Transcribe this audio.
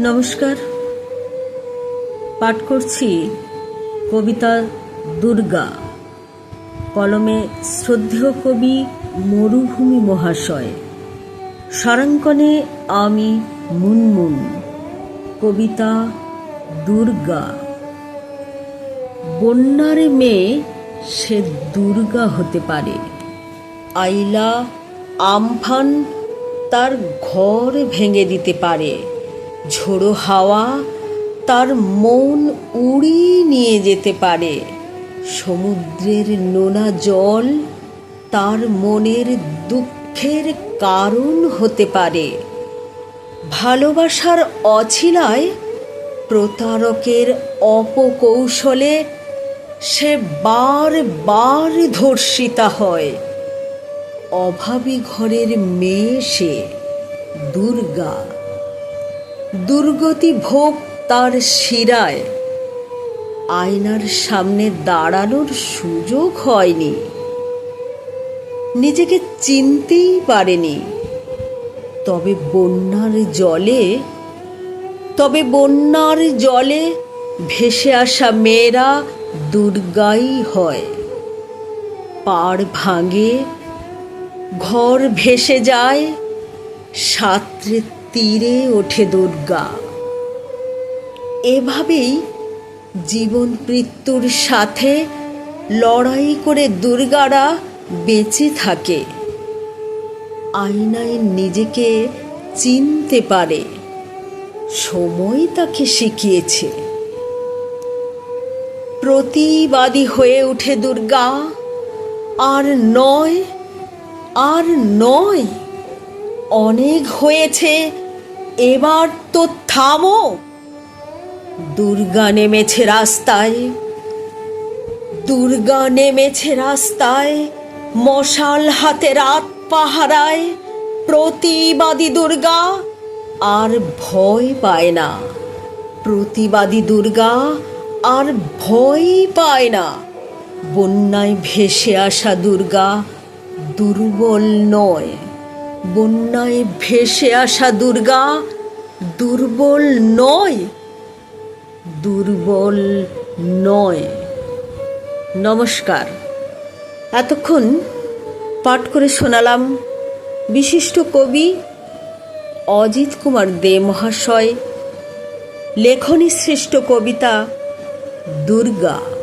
নমস্কার। পাঠ করছি কবিতা দুর্গা। কলমে শ্রদ্ধেয় কবি মরুভূমি মহাশয়। সারাঙ্কনে আমি মুনমুন। কবিতা দুর্গা। বন্যার মেয়ে সে দুর্গা হতে পারে। আইলা আমফান তার ঘর ভেঙে দিতে পারে। ঝোড়ো হাওয়া তার মন উড়িয়ে নিয়ে যেতে পারে। সমুদ্রের নোনা জল তার মনের দুঃখের কারণ হতে পারে। ভালোবাসার অছিলায় প্রতারকের অপকৌশলে সে বার বার ধর্ষিতা হয়। অভাবী ঘরের মেয়ে সে, দুর্গা। দুর্গতি ভোগ তার শিরায়। আয়নার সামনে দাঁড়ানোর সুযোগ হয়নি। নিজেকে চিনতেই পারেনি। তবে বন্যার জলে, তবে বন্যার জলে ভেসে আসা মেয়েরা দুর্গাই হয়। পাড় ভাঙে, ঘর ভেসে যায়, সাত্রে তীরে ওঠে দুর্গা। এভাবেই জীবন মৃত্যুর সাথে লড়াই করে দুর্গারা বেঁচে থাকে। আয়নায় নিজেকে চিনতে পারে। সময় তাকে শিখিয়েছে। প্রতিবাদী হয়ে উঠে দুর্গা। আর নয় আর নয়, অনেক হয়েছে এবার তো থামো। দুর্গা নেমেছে রাস্তায়। দুর্গা নেমেছে রাস্তায়, মশাল হাতে রাত পাহারায়। প্রতিবাদী দুর্গা আর ভয় পায় না। প্রতিবাদী দুর্গা আর ভয় পায় না। বন্যায় ভেসে আসা দুর্গা দুর্বল নয়। বন্যায় ভেসে আসা দুর্গা দুর্বল নয় দুর্বল নয়। নমস্কার। এতক্ষণ পাঠ করে শোনালাম বিশিষ্ট কবি অজিত কুমার দে মহাশয়, লেখনী সৃষ্ট কবিতা দুর্গা।